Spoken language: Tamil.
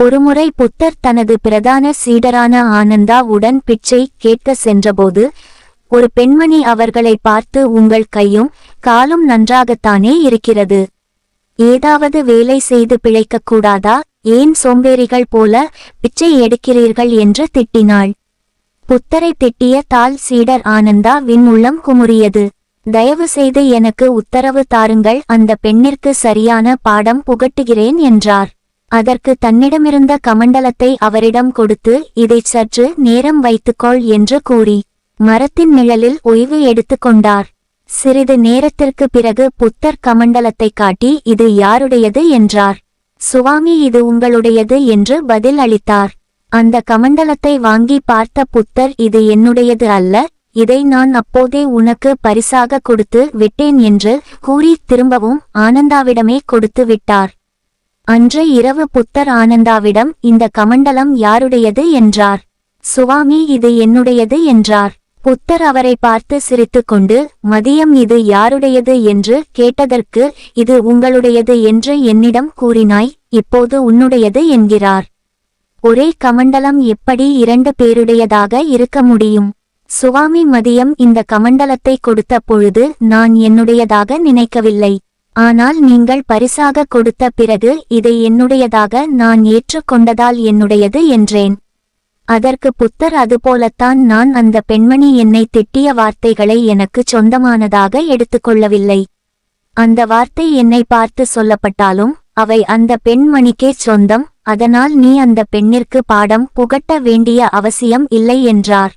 ஒருமுறை புத்தர் தனது பிரதான சீடரான ஆனந்தா உடன் பிச்சை கேட்க சென்றபோது ஒரு பெண்மணி அவர்களை பார்த்து உங்கள் கையும் காலும் நன்றாகத்தானே இருக்கிறது. ஏதாவது வேலை செய்து பிழைக்கக் கூடாதா? ஏன் சோம்பேறிகள் போல பிச்சை எடுக்கிறீர்கள் என்று திட்டினாள். புத்தரை திட்டிய தாள் சீடர் ஆனந்தா வின் உள்ளம் குமுறியது. தயவு செய்து எனக்கு உத்தரவு தாருங்கள் அந்த பெண்ணிற்கு சரியான பாடம் புகட்டுகிறேன் என்றார். அதற்கு தன்னிடமிருந்த கமண்டலத்தை அவரிடம் கொடுத்து இதைச் சற்று நேரம் வைத்துக்கொள் என்று கூறி மரத்தின் நிழலில் ஓய்வு எடுத்துக்கொண்டார் சிறிது நேரத்திற்கு பிறகு புத்தர் கமண்டலத்தை காட்டி இது யாருடையது? என்றார். சுவாமி இது உங்களுடையது என்று பதில் அளித்தார். அந்த கமண்டலத்தை வாங்கி பார்த்த புத்தர் இது என்னுடையது அல்ல இதை நான் அப்போதே உனக்கு பரிசாக கொடுத்து விட்டேன் என்று கூறி திரும்பவும் ஆனந்தாவிடமே கொடுத்து விட்டார். அன்று இரவு புத்தர் ஆனந்தாவிடம் இந்த கமண்டலம் யாருடையது என்றார். சுவாமி இது என்னுடையது என்றார். புத்தர் அவரை பார்த்து சிரித்துக்கொண்டு மதியம் இது யாருடையது என்று கேட்டதற்கு இது உங்களுடையது என்று என்னிடம் கூறினாய் இப்போது உன்னுடையது என்கிறார். ஒரே கமண்டலம் எப்படி இரண்டு பேருடையதாக இருக்க முடியும்? சுவாமி மதியம் இந்த கமண்டலத்தை கொடுத்த பொழுது நான் என்னுடையதாக நினைக்கவில்லை. ஆனால் நீங்கள் பரிசாக கொடுத்த பிறகு இதை என்னுடையதாக நான் ஏற்றுக்கொண்டதால் என்னுடையது என்றேன். அதற்கு புத்தர் அதுபோலத்தான் நான் அந்த பெண்மணி என்னை திட்டிய வார்த்தைகளை எனக்கு சொந்தமானதாக எடுத்துக்கொள்ளவில்லை. அந்த வார்த்தை என்னை பார்த்து சொல்லப்பட்டாலும் அவை அந்த பெண்மணிக்கே சொந்தம் அதனால் நீ அந்த பெண்ணிற்கு பாடம் புகட்ட வேண்டிய அவசியம் இல்லை என்றார்.